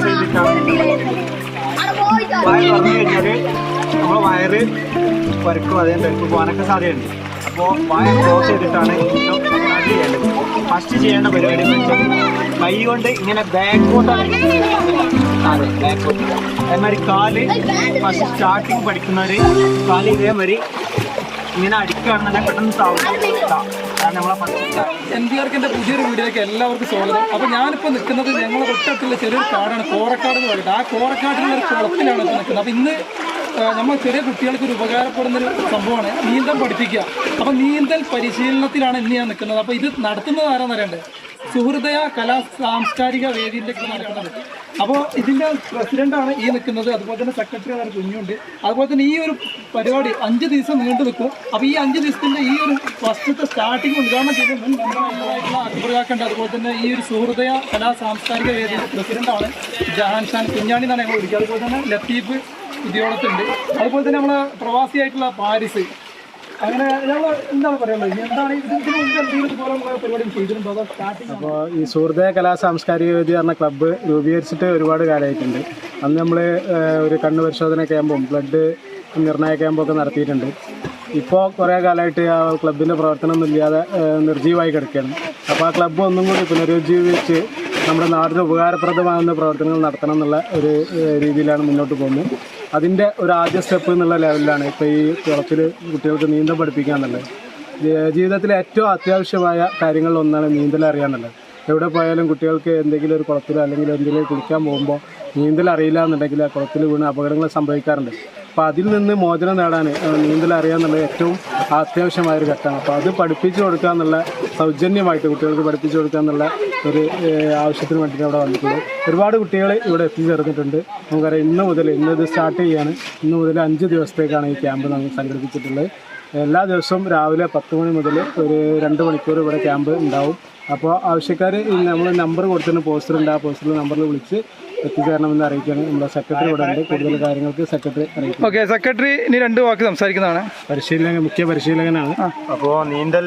Close ചെയ്തിട്ടാണ് വായ തുറന്നു കഴിഞ്ഞാൽ നമ്മൾ വയറ് പരുക്കും അതേ പെരുപ്പ് പോകാനൊക്കെ സാധ്യതയുണ്ട് അപ്പോൾ വയർ ക്ലോസ് ചെയ്തിട്ടാണ് ചെയ്യേണ്ടത് ഫസ്റ്റ് ചെയ്യേണ്ട പരിപാടി എന്ന് വെച്ചാൽ കൈ കൊണ്ട് ഇങ്ങനെ ബാക്കോട്ടാണ് അതെ ബാക്കോട്ട് അതേമാതിരി കാൽ ഫസ്റ്റ് സ്റ്റാർട്ടിങ് പഠിക്കുന്നവർ കാൽ ഇതേമാതിരി ഇങ്ങനെ അടിക്കുകയാണെന്നുണ്ടെങ്കിൽ പെട്ടെന്ന് താവും എൻ ഡി ആർക്കിന്റെ പുതിയൊരു വീഡിയോയിലേക്ക് എല്ലാവർക്കും സ്വാഗതം. അപ്പൊ ഞാനിപ്പോ നിൽക്കുന്നത് ഞങ്ങളെ തൊട്ടടുത്തുള്ള ചെറിയൊരു കാടാണ് കോറക്കാട് എന്ന് പറയുന്നത് ആ കോറക്കാടിന്റെ ഒരു കുളത്തിലാണ് ഇപ്പൊ നിൽക്കുന്നത്. അപ്പൊ ഇന്ന് നമ്മൾ ചെറിയ കുട്ടികൾക്ക് ഒരു ഉപകാരപ്പെടുന്ന ഒരു സംഭവമാണ് നീന്തൽ പഠിപ്പിക്കുക. അപ്പൊ നീന്തൽ പരിശീലനത്തിലാണ് ഇന്ന് ഞാൻ നിൽക്കുന്നത്. അപ്പൊ ഇത് നടത്തുന്നത് ആരാന്നറിയണ്ടേ? സുഹൃദയ കലാ സാംസ്കാരിക വേദിയിലേക്ക് നടക്കുന്നത്. അപ്പോൾ ഇതിന്റെ പ്രസിഡന്റാണ് ഈ നിൽക്കുന്നത് അതുപോലെ തന്നെ സെക്രട്ടറി ആണ് കുഞ്ഞുണ്ട്. അതുപോലെ തന്നെ ഈ ഒരു പരിപാടി അഞ്ച് ദിവസം നീണ്ടു നിൽക്കും. അപ്പോൾ ഈ അഞ്ച് ദിവസത്തിന്റെ ഈ ഒരു ഫസ്റ്റത്തെ സ്റ്റാർട്ടിംഗ് ഉദ്ഘാടനം ചെയ്ത് മുൻ മെമ്പറായിട്ടുള്ള അതുപോലെ തന്നെ ഈ ഒരു സുഹൃദയ കലാ സാംസ്കാരിക വേദിയുടെ പ്രസിഡന്റാണ് ജഹാൻഷാൻ കുഞ്ഞാണി എന്നാണ് ഞങ്ങൾ വിളിക്കുക. അതുപോലെ തന്നെ ലത്തീഫ് ഉദ്യോഗത്തുണ്ട് അതുപോലെ തന്നെ നമ്മളെ പ്രവാസിയായിട്ടുള്ള പാരിസ് അങ്ങനെ എന്താണ് സ്റ്റാർട്ടിംഗ് അപ്പോൾ ഈ സുഹൃദയ കലാ സാംസ്കാരിക വേദി പറഞ്ഞ ക്ലബ്ബ് രൂപീകരിച്ചിട്ട് ഒരുപാട് കാലമായിട്ടുണ്ട്. അന്ന് നമ്മൾ ഒരു കണ്ണു പരിശോധന ക്യാമ്പും ബ്ലഡ് നിർണയ ക്യാമ്പൊക്കെ നടത്തിയിട്ടുണ്ട്. ഇപ്പോൾ കുറേ കാലമായിട്ട് ആ ക്ലബിന്റെ പ്രവർത്തനം ഇല്ലാതെ നിർജീവമായി കിടക്കുകയാണ്. അപ്പോൾ ആ ക്ലബ്ബ് ഒന്നും കൂടി പുനരുജ്ജീവിച്ച് നമ്മുടെ നാടിന് ഉപകാരപ്രദമാകുന്ന പ്രവർത്തനങ്ങൾ നടത്തണം എന്നുള്ള ഒരു രീതിയിലാണ് മുന്നോട്ട് പോകുന്നത്. അതിന്റെ ഒരു ആദ്യ സ്റ്റെപ്പ് എന്നുള്ള ലെവലിലാണ് ഇപ്പോൾ ഈ കുളത്തിൽ കുട്ടികൾക്ക് നീന്തൽ പഠിപ്പിക്കുക എന്നുള്ളത്. ജീവിതത്തിലെ ഏറ്റവും അത്യാവശ്യമായ കാര്യങ്ങളിലൊന്നാണ് നീന്തൽ അറിയാന്നുള്ളത് എവിടെ പോയാലും കുട്ടികൾക്ക് എന്തെങ്കിലും ഒരു കുളത്തിലോ അല്ലെങ്കിൽ എന്തെങ്കിലും കുളിക്കാൻ പോകുമ്പോൾ നീന്തൽ അറിയില്ല എന്നുണ്ടെങ്കിൽ ആ കുളത്തിൽ വീണ് അപകടങ്ങൾ സംഭവിക്കാറുണ്ട്. അപ്പോൾ അതിൽ നിന്ന് മോചനം നേടാൻ നീന്തൽ അറിയാന്നുള്ളത് ഏറ്റവും അത്യാവശ്യമായ ഒരു ഘട്ടമാണ്. അപ്പോൾ അത് പഠിപ്പിച്ചു കൊടുക്കുക എന്നുള്ള സൗജന്യമായിട്ട് കുട്ടികൾക്ക് പഠിപ്പിച്ചു കൊടുക്കുക എന്നുള്ള ഒരു ആവശ്യത്തിന് വേണ്ടിയിട്ട് അവിടെ വന്നിട്ടുള്ളൂ ഒരുപാട് കുട്ടികൾ ഇവിടെ എത്തിച്ചേർന്നിട്ടുണ്ട്. നമുക്കറിയാം ഇന്ന് മുതൽ ഇന്ന് ഇത് സ്റ്റാർട്ട് ചെയ്യാണ്. ഇന്ന് മുതൽ അഞ്ച് ദിവസത്തേക്കാണ് ഈ ക്യാമ്പ് നമ്മൾ സംഘടിപ്പിച്ചിട്ടുള്ളത്. എല്ലാ ദിവസവും രാവിലെ പത്ത് മണി മുതൽ ഒരു രണ്ട് മണിക്കൂർ ഇവിടെ ക്യാമ്പ് ഉണ്ടാവും. അപ്പോൾ ആവശ്യക്കാർ നമ്മൾ നമ്പർ കൊടുത്തിട്ടുണ്ട് പോസ്റ്ററുണ്ട് ആ പോസ്റ്ററിൽ നമ്പറിൽ വിളിച്ച് എത്തിച്ചേരണമെന്ന് അറിയിക്കുകയാണ്. നമ്മുടെ സെക്രട്ടറി ഇവിടെ ഉണ്ട്. കൂടുതൽ കാര്യങ്ങൾക്ക് സെക്രട്ടറി അറിയിക്കും. ഓക്കെ സെക്രട്ടറി ഇനി രണ്ട് വാക്ക് സംസാരിക്കുന്നതാണ്. പരിശീലകൻ മുഖ്യ പരിശീലകനാണ്. അപ്പോൾ നീന്തൽ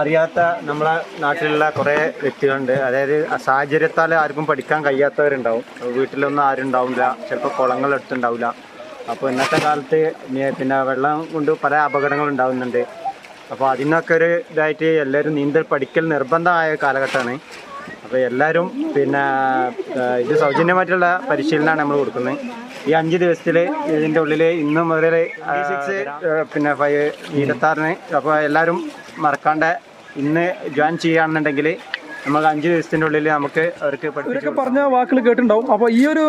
അറിയാത്ത നമ്മളെ നാട്ടിലുള്ള കുറേ വ്യക്തികളുണ്ട്. അതായത് സാഹചര്യത്താൽ ആർക്കും പഠിക്കാൻ കഴിയാത്തവരുണ്ടാവും. വീട്ടിലൊന്നും ആരും ഉണ്ടാവില്ല. ചിലപ്പോൾ കുളങ്ങൾ അടുത്തുണ്ടാവില്ല അപ്പോൾ ഇന്നത്തെ കാലത്ത് പിന്നെ വെള്ളം കൊണ്ട് പല അപകടങ്ങൾ ഉണ്ടാവുന്നുണ്ട്. അപ്പോൾ അതിനൊക്കെ ഒരു ഇതായിട്ട് എല്ലാവരും നീന്തൽ പഠിക്കൽ നിർബന്ധമായ കാലഘട്ടമാണ്. അപ്പോൾ എല്ലാവരും പിന്നെ ഇത് സൗജന്യമായിട്ടുള്ള പരിശീലനമാണ് നമ്മൾ കൊടുക്കുന്നത്. ഈ അഞ്ച് ദിവസത്തിൽ ഇതിന്റെ ഉള്ളിൽ ഇന്ന് മുതൽ സിക്സ് പിന്നെ ഫൈവ് ഇരുപത്താറിന് അപ്പോൾ എല്ലാവരും മറക്കാണ്ട് ഇന്ന് ജോയിൻ ചെയ്യുകയാണെന്നുണ്ടെങ്കിൽ നമുക്ക് അഞ്ച് ദിവസത്തിന്റെ ഉള്ളിൽ നമുക്ക് അവർക്ക് പറഞ്ഞ വാക്കുകൾ കേട്ടിട്ടുണ്ടാവും. അപ്പോൾ ഈ ഒരു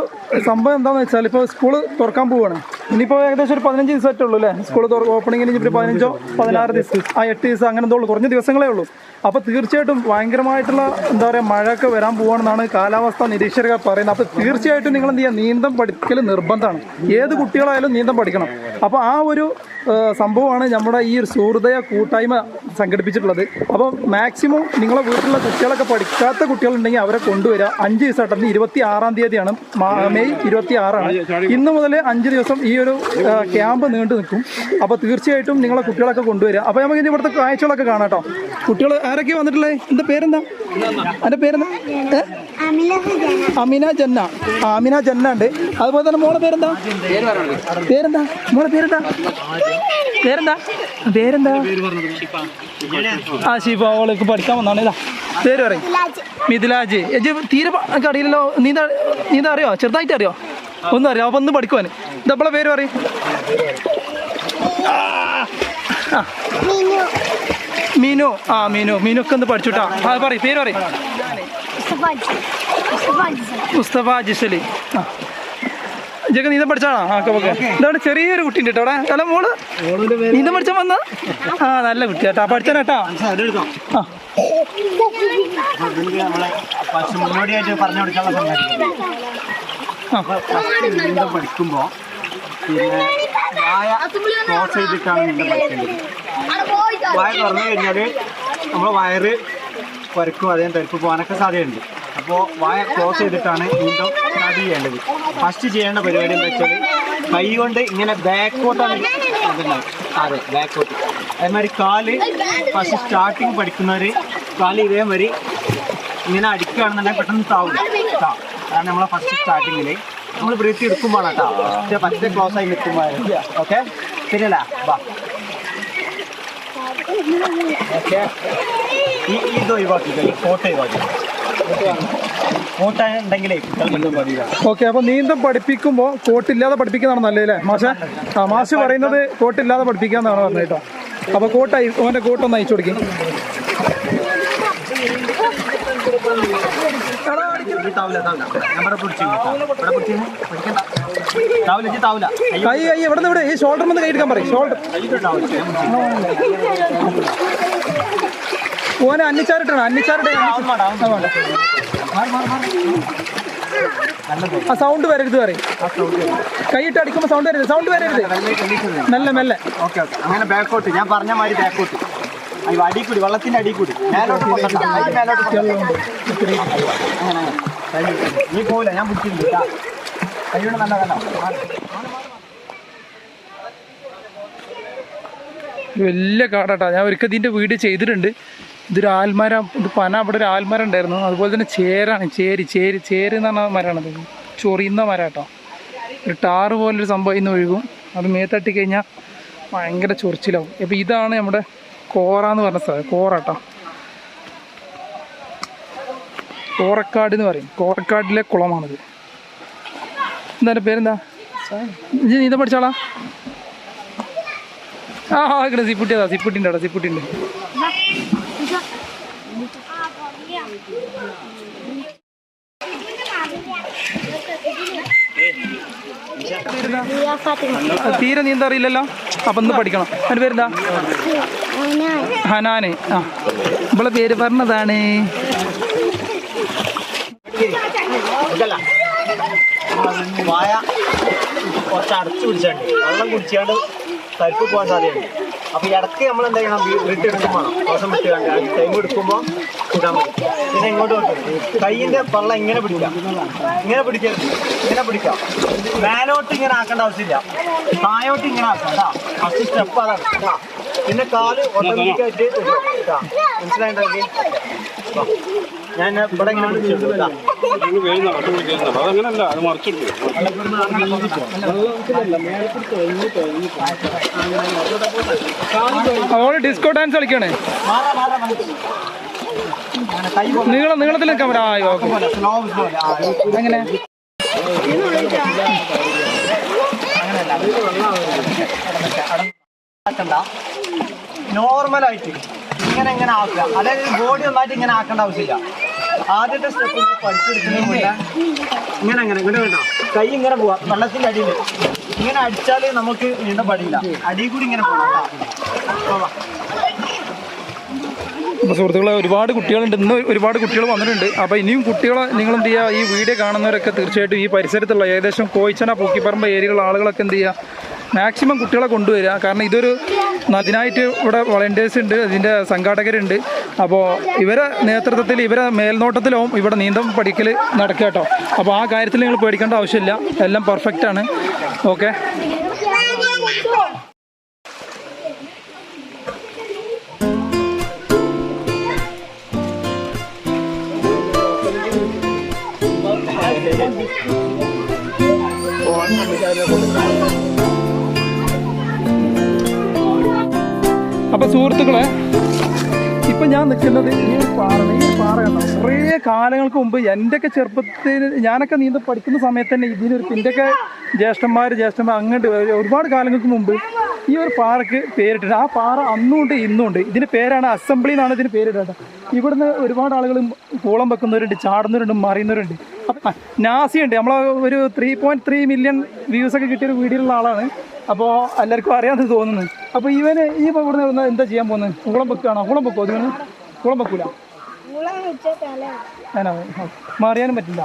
സംഭവം എന്താണെന്ന് വെച്ചാൽ ഇപ്പോൾ സ്കൂൾ തുറക്കാൻ പോവുകയാണ് ഇനിയിപ്പോൾ ഏകദേശം ഒരു പതിനഞ്ച് ദിവസമായിട്ടേ ഉള്ളൂ അല്ലേ? സ്കൂൾ ഓപ്പണിങ്ങിന് ഇനി ഒരു പതിനഞ്ചോ പതിനാറ് ദിവസം ആ എട്ട് ദിവസം അങ്ങനെ എന്തോ ഉള്ളൂ. കുറഞ്ഞ ദിവസങ്ങളേ ഉള്ളൂ. അപ്പോൾ തീർച്ചയായിട്ടും ഭയങ്കരമായിട്ടുള്ള എന്താ പറയുക മഴയൊക്കെ വരാൻ പോകണമെന്നാണ് കാലാവസ്ഥ നിരീക്ഷകർ പറയുന്നത്. അപ്പോൾ തീർച്ചയായിട്ടും നിങ്ങൾ എന്ത് ചെയ്യുക നീന്തം പഠിക്കൽ നിർബന്ധമാണ്. ഏത് കുട്ടികളായാലും നീന്തം പഠിക്കണം. അപ്പോൾ ആ ഒരു സംഭവമാണ് നമ്മുടെ ഈ ഒരു സുഹൃദയ കൂട്ടായ്മ സംഘടിപ്പിച്ചിട്ടുള്ളത്. അപ്പോൾ മാക്സിമം നിങ്ങളെ വീട്ടിലുള്ള കുട്ടികളൊക്കെ പഠിക്കാത്ത കുട്ടികളുണ്ടെങ്കിൽ അവരെ കൊണ്ടുവരിക. അഞ്ച് ദിവസമായിട്ട് ഇരുപത്തി ആറാം തീയതിയാണ്. മെയ് ഇരുപത്തി ആറാണ് ഇന്ന് മുതൽ അഞ്ച് ദിവസം ഈ ഒരു ക്യാമ്പ് നീണ്ടു നിൽക്കും. അപ്പോൾ തീർച്ചയായിട്ടും നിങ്ങളെ കുട്ടികളൊക്കെ കൊണ്ടുവരിക. അപ്പോൾ നമുക്ക് ഇനി ഇവിടുത്തെ കാഴ്ചകളൊക്കെ കാണാം കേട്ടോ. കുട്ടികൾ ആരൊക്കെ വന്നിട്ടുള്ളത്? എന്റെ പേരെന്താ? എന്റെ പേരെന്താ? അമിന ജന്ന. ആ, അമിന ജന്ന ഉണ്ട്. അതുപോലെ തന്നെ മോളെ പേരെന്താ? പേരെന്താ? മോളെ പേരെന്താ? പേരെന്താ? പേരെന്താ? ആ ഷിഫ അവൾക്ക് പഠിക്കാൻ വന്നാണ്. ഇതാ. പേര് പറയും. മിഥിലാജ്. എജ് തീരെ എനിക്ക് അറിയില്ലല്ലോ. നീന്ത നീന്ത അറിയോ? ചെറുതായിട്ട് അറിയോ? ഒന്നും അറിയോ? അപ്പൊ ഒന്ന് പഠിക്കുവാൻ ഇതപ്പോളെ പേര് പറയും. മീനു ആ മീനു മീനൊക്കെ ഒന്ന് പഠിച്ചുട്ടാ ആ പറയും പേര് പറയും. മുസ്തഫ ജിസലി. ആ. ഇതൊക്കെ നീന്തം പഠിച്ചാണോ ആ ഓക്കെ ഇതാണ് ചെറിയൊരു കുട്ടി ഉണ്ട് കേട്ടോ അവിടെ. അല്ല മോൾ? നീന്തം പഠിച്ചാൽ വന്ന ആ നല്ല കുട്ടി കേട്ടാ പഠിച്ചാ കേട്ടാ ആ. ആ. പിന്നെ വായ ക്ലോസ് ചെയ്തിട്ടാണ് നീന്തൽ പഠിക്കേണ്ടത് വായ തുറന്നു കഴിഞ്ഞാൽ നമ്മൾ വയറ് പരക്കും അതേ തരിപ്പ് പോകാനൊക്കെ സാധ്യതയുണ്ട്. അപ്പോൾ വായ ക്ലോസ് ചെയ്തിട്ടാണ് നീന്തം സ്റ്റാർട്ട് ചെയ്യേണ്ടത്. ഫസ്റ്റ് ചെയ്യേണ്ട പരിപാടി എന്താ വെച്ചാൽ കൈ കൊണ്ട് ഇങ്ങനെ ബാക്കോട്ടാണ് അതെ ബാക്കോട്ട് അതേമാതിരി കാൽ ഫസ്റ്റ് സ്റ്റാർട്ടിങ് പഠിക്കുന്നവർ കാൽ ഇതേമാതിരി ഇങ്ങനെ അടിക്കുകയാണെന്നുണ്ടെങ്കിൽ പെട്ടെന്ന് താവും. താ കാരണം നമ്മളെ ഫസ്റ്റ് സ്റ്റാർട്ടിങ്ങിൽ നമ്മൾ വൃത്തി എടുക്കുമ്പോൾ കേട്ടോ. പറ്റേ ക്ലോസ് ആയി നിൽക്കുമ്പോൾ ഓക്കെ ശരിയല്ല വാ. ഓക്കെ ഈ ഇത് ഓക്കെ അപ്പൊ നീന്തം പഠിപ്പിക്കുമ്പോ കോട്ടില്ലാതെ പഠിപ്പിക്കുന്നതാണ് അല്ലേ മാഷ ആ മാഷ് പറയുന്നത് കോട്ടില്ലാതെ പഠിപ്പിക്കാന്നാണ് പറഞ്ഞത് കേട്ടോ. അപ്പൊ കോട്ടായി ഓന്റെ കോട്ടൊന്ന് അയച്ചു കൊടുക്കും. ഈ താവില്ല താവില്ല നമ്മുടെ പിടിച്ചു ഇവിടെ പിടിച്ചു പിടിക്കണ്ട. താവില്ല ഇജ്ജ് താവില്ല കൈ കൈ എവിടെ നിന്ന് ഇവിടെ? ഈ ഷോൾഡർ ഒന്ന് കൈ എടുക്കാൻ പറയും. ഷോൾഡർ ഓനെ അന്നിച്ചാറിട്ടാണ്? അന്നിച്ചാറിട്ട് ആ സൗണ്ട് വരരുത് പറയും. കൈയിട്ട് അടിക്കുമ്പോൾ സൗണ്ട് വരരുത്. സൗണ്ട് വരരുത്. മെല്ലെ മെല്ലെ. Okay okay. അങ്ങനെ ബാക്കോട്ട് ഞാൻ പറഞ്ഞ മാതിരി ബാക്കോട്ട് അടിക്കൂടി അടി കൂടി വെള്ളത്തിന്റെ അടി കൂടി മേലോട്ട് മേലോട്ട് അങ്ങനെ. നീ ഞാൻ പിടിച്ചിട്ടുണ്ട് കേട്ടാ നല്ല കണ്ടോ വലിയ കാടാട്ടാ. ഞാൻ ഒരിക്കൽ ഇതിന്റെ വീട് ചെയ്തിട്ടുണ്ട്. ഇതൊരു ആൽമര ഇത് പന അവിടെ ഒരു ആൽമരം ഉണ്ടായിരുന്നു. അതുപോലെ തന്നെ ചേരാണ്. ചേരി ചേരി ചേരി എന്ന് പറഞ്ഞ മരമാണത്. ചൊറിയുന്ന മരം കേട്ടോ ഒരു ടാറ് പോലൊരു സംഭവം ഇന്ന് ഒഴുകും. അത് മേത്തട്ടി കഴിഞ്ഞാൽ ഭയങ്കര ചൊറിച്ചിലാവും. അപ്പോൾ ഇതാണ് നമ്മുടെ കോറ എന്ന് പറഞ്ഞ സ്ഥലം. കോറ കേട്ടോ കോറക്കാട് എന്ന് പറയും. കോറക്കാടിലെ കുളമാണിത്. എന്താ പേരെന്താ? ഇജ്ജ് നീന്ത പഠിച്ചാളാ ആ ആ ഇവിടെ സിപ്പുട്ടി അതാ സിപ്പുട്ടിന്റെ അവിടെ സിപ്പുട്ടിന്റെ. തീരെ നീന്താ അറിയില്ലല്ലോ? അപ്പം ഇന്ന് പഠിക്കണം. അതിന്റെ പേരെന്താ? ഹനാനെ. ആ. ഇവളെ പേര് പറഞ്ഞതാണ്. ഇതല്ല. വായ കുറച്ച് അടച്ചു പിടിച്ചാണ്ട് വെള്ളം കുടിച്ചാണ്ട് തരിപ്പ് പോകാൻ സാധ്യതയുണ്ട്. അപ്പൊ ഇടയ്ക്ക് നമ്മൾ എന്താ ചെയ്യണം വിട്ട് എടുക്കും വേണം. ശ്വാസം വിട്ട് കണ്ട് ടൈം എടുക്കുമ്പോൾ ഇടാൻ പറ്റും. പിന്നെ ഇങ്ങോട്ട് വെക്കും കൈയിന്റെ പള്ള ഇങ്ങനെ പിടിക്കാം. ഇങ്ങനെ പിടിക്കരുത് ഇങ്ങനെ പിടിക്കാം. മേലോട്ട് ഇങ്ങനെ ആക്കേണ്ട ആവശ്യമില്ല. തായോട്ട് ഇങ്ങനെ ആക്കാം. ഫസ്റ്റ് സ്റ്റെപ്പ് അതാണ്. പിന്നെ കാൽ ഓട്ടോമാറ്റിക്കായിട്ട് മനസ്സിലായിട്ടുണ്ടെങ്കിൽ ഞാൻ ഇവിടെ ഇങ്ങനെ അതങ്ങനല്ല അത് മറിച്ചിട്ടു അവൾ ഡിസ്കോ ഡാൻസ് കളിക്കണേ നീളം നീളത്തിൽ നിൽക്കാൻ പറ്റാ എങ്ങനെ നോർമലായിട്ട് ഇങ്ങനെ ഇങ്ങനെ ആക്കുക. അതായത് ബോഡി ഒന്നായിട്ട് ഇങ്ങനെ ആക്കേണ്ട ആവശ്യമില്ല. ആദ്യത്തെ സ്റ്റെപ്പ് പഠിച്ചെടുക്കുന്നതിന് ഇങ്ങനെ അങ്ങനെ ഇങ്ങനെ കേട്ടോ. കൈ ഇങ്ങനെ പോവാ. വെള്ളത്തിന്റെ അടിയിൽ. ഇങ്ങനെ അടിച്ചാൽ നമുക്ക് വീണ്ടും പടിയില്ല. അടിയിൽ കൂടി ഇങ്ങനെ പോകാം അപ്പോൾ സുഹൃത്തുക്കളെ ഒരുപാട് കുട്ടികളുണ്ട്. ഇന്ന് ഒരുപാട് കുട്ടികൾ വന്നിട്ടുണ്ട്. അപ്പോൾ ഇനിയും കുട്ടികളെ നിങ്ങൾ എന്ത് ചെയ്യുക? ഈ വീഡിയോ കാണുന്നവരൊക്കെ തീർച്ചയായിട്ടും ഈ പരിസരത്തുള്ള ഏകദേശം കോയിച്ചന പൂക്കിപ്പറമ്പ് ഏരിയയിലുള്ള ആളുകളൊക്കെ എന്ത് ചെയ്യുക? മാക്സിമം കുട്ടികളെ കൊണ്ടുവരിക. കാരണം ഇതൊരു അതിനായിട്ട് ഇവിടെ വളണ്ടിയേഴ്സ് ഉണ്ട് ഇതിന്റെ സംഘാടകരുണ്ട്. അപ്പോൾ ഇവരെ നേതൃത്വത്തിൽ ഇവരെ മേൽനോട്ടത്തിലാവും ഇവിടെ നീന്തം പഠിക്കൽ നടക്കുക കേട്ടോ. അപ്പോൾ ആ കാര്യത്തിൽ നിങ്ങൾ പേടിക്കേണ്ട ആവശ്യമില്ല. എല്ലാം പെർഫെക്റ്റ് ആണ്. ഓക്കെ അപ്പോൾ സുഹൃത്തുക്കളെ ഇപ്പം ഞാൻ നിൽക്കുന്നത് ഈ പാറ ഈ പാറ കുറേ കാലങ്ങൾക്ക് മുമ്പ് എന്റെയൊക്കെ ചെറുപ്പത്തിൽ ഞാനൊക്കെ നീന്തൽ പഠിക്കുന്ന സമയത്ത് തന്നെ ഇതിനൊരു എന്റെയൊക്കെ ജ്യേഷ്ഠന്മാർ ജ്യേഷ്ഠന്മാർ അങ്ങോട്ട് ഒരുപാട് കാലങ്ങൾക്ക് മുമ്പ് ഈ ഒരു പാറക്ക് പേരിട്ടിട്ട് ആ പാറ അന്നും ഉണ്ട് ഇന്നും ഉണ്ട് ഇതിന് പേരാണ് അസംബ്ലി എന്നാണ് ഇതിന് പേരിട്ടത് ഇവിടുന്ന് ഒരുപാട് ആളുകൾ കൂളം വെക്കുന്നവരുണ്ട് ചാടുന്നവരുണ്ട് മറിയുന്നവരുണ്ട്. അപ്പം നാസി ഉണ്ട് നമ്മളെ ഒരു three point three million views ഒക്കെ കിട്ടിയ ഒരു വീഡിയോയിലുള്ള ആളാണ്. അപ്പോൾ എല്ലാവർക്കും അറിയാമെന്ന് തോന്നുന്നു. അപ്പോൾ ഇവന് ഈ ഇവിടുന്ന് എന്താ ചെയ്യാൻ പോകുന്നത് കുളം വെക്കുകയാണോ കുളം വെക്കുമോ അതിന് കുളം വെക്കൂല? മാറിയാനും പറ്റില്ല.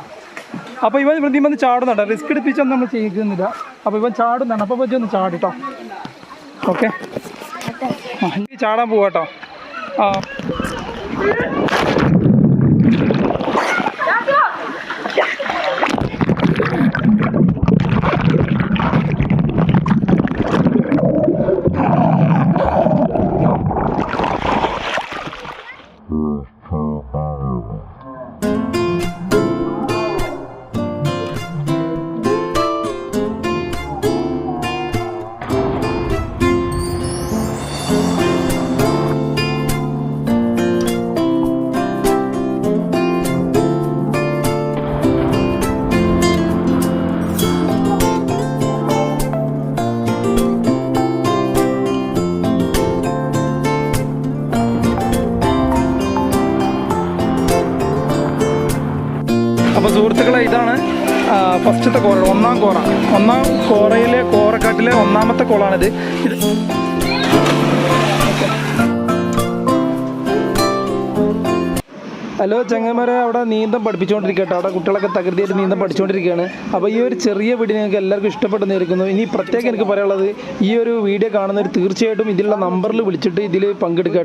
അപ്പോൾ ഇവൻ വൃത്തി വന്ന് ചാടുന്നുണ്ട്. റിസ്ക് എടുപ്പിച്ചൊന്നും നമ്മൾ ചെയ്യുന്നില്ല. അപ്പോൾ ഇവൻ ചാടുന്നുണ്ട് അപ്പോൾ പറ്റി ഒന്ന് ചാടിട്ടോ. ഓക്കെ. ചാടാൻ പോവാട്ടോ. ആ. ഫസ്റ്റത്തെ കോറ ഒന്നാം കോറ. ഒന്നാം കോറയിലെ കോറക്കാട്ടിലെ ഒന്നാമത്തെ കോളാണിത്. ഇത് ഹലോ ചങ്ങന്മാരെ അവിടെ നീന്തം പഠിപ്പിച്ചുകൊണ്ടിരിക്കട്ടെ അവിടെ കുട്ടികളൊക്കെ തകൃതിയായിട്ട് നീന്തം പഠിച്ചുകൊണ്ടിരിക്കുകയാണ് അപ്പോൾ ഈ ഒരു ചെറിയ വീഡിയോ നിങ്ങൾക്ക് എല്ലാവർക്കും ഇഷ്ടപ്പെട്ടെന്ന് ഇരിക്കുന്നു ഇനി പ്രത്യേകം എനിക്ക് പറയാനുള്ളത് ഈ ഒരു വീഡിയോ കാണുന്നവർ തീർച്ചയായിട്ടും ഇതിലുള്ള നമ്പറിൽ വിളിച്ചിട്ട് ഇതിൽ പങ്കെടുക്കുക